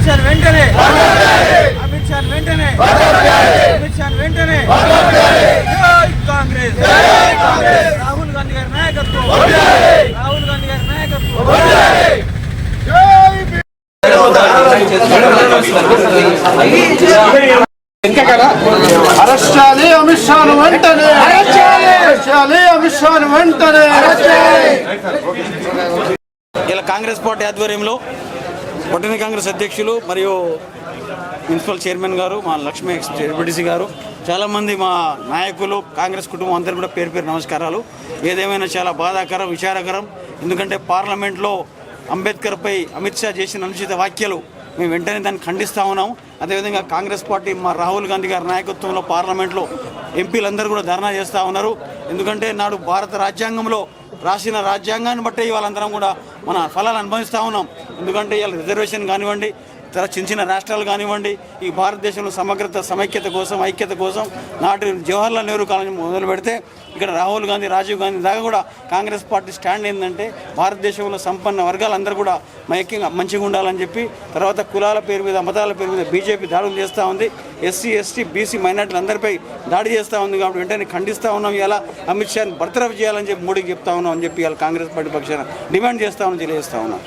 అమిత్ షా వెంటనే. అమిత్ షా వెంటనే. అమిత్ షా వెంటనే. జై కాంగ్రెస్. రాహుల్ గాంధీ గారి నాయకత్వం. రాహుల్ గాంధీ గారి నాయకత్వం. అరెస్ట్ చేయాలి అమిత్ షాను వెంటనే. అరెస్ట్ చేయాలి అమిత్ షాను వెంటనే. ఇలా కాంగ్రెస్ పార్టీ ఆధ్వర్యంలో పట్టణ కాంగ్రెస్ అధ్యక్షులు మరియు మున్సిపల్ చైర్మన్ గారు మా లక్ష్మీ ఎక్స్ గారు చాలామంది మా నాయకులు కాంగ్రెస్ కుటుంబం అందరూ కూడా పేరు పేరు నమస్కారాలు. ఏదేమైనా చాలా బాధాకరం విచారకరం. ఎందుకంటే పార్లమెంట్లో అంబేద్కర్పై అమిత్ షా చేసిన అనుచిత వ్యాఖ్యలు మేము వెంటనే దాన్ని ఖండిస్తూ ఉన్నాం. అదేవిధంగా కాంగ్రెస్ పార్టీ మా రాహుల్ గాంధీ గారి నాయకత్వంలో పార్లమెంట్లో ఎంపీలందరూ కూడా ధర్నా చేస్తూ ఉన్నారు. ఎందుకంటే నాడు భారత రాజ్యాంగంలో రాసిన రాజ్యాంగాన్ని బట్టి వాళ్ళందరం కూడా మన ఫలాలు అనుభవిస్తూ ఉన్నాం. ఎందుకంటే ఇవాళ రిజర్వేషన్ కానివ్వండి తర్వాత చిన్న చిన్న రాష్ట్రాలు కానివ్వండి ఈ భారతదేశంలో సమగ్రత సమైక్యత కోసం ఐక్యత కోసం నాటి జవహర్లాల్ నెహ్రూ కాలేజీ మొదలు పెడితే ఇక్కడ రాహుల్ గాంధీ రాజీవ్ గాంధీ దాకా కూడా కాంగ్రెస్ పార్టీ స్టాండ్ ఏంటంటే భారతదేశంలో సంపన్న వర్గాలందరూ కూడా మైక్యంగా మంచిగా ఉండాలని చెప్పి తర్వాత కులాల పేరు మీద మతాల పేరు మీద బీజేపీ దాడులు చేస్తూ ఉంది. ఎస్సీ ఎస్టీ బీసీ మైనార్టీలందరిపై దాడి చేస్తూ ఉంది కాబట్టి వెంటనే ఖండిస్తూ ఉన్నాం ఇలా అమిత్ షాని బర్తరఫ్ చేయాలని చెప్పి మోడీకి చెప్తా ఉన్నాం అని చెప్పి ఇలా కాంగ్రెస్ పార్టీ పక్షాన డిమాండ్ చేస్తామని తెలియజేస్తా ఉన్నాం.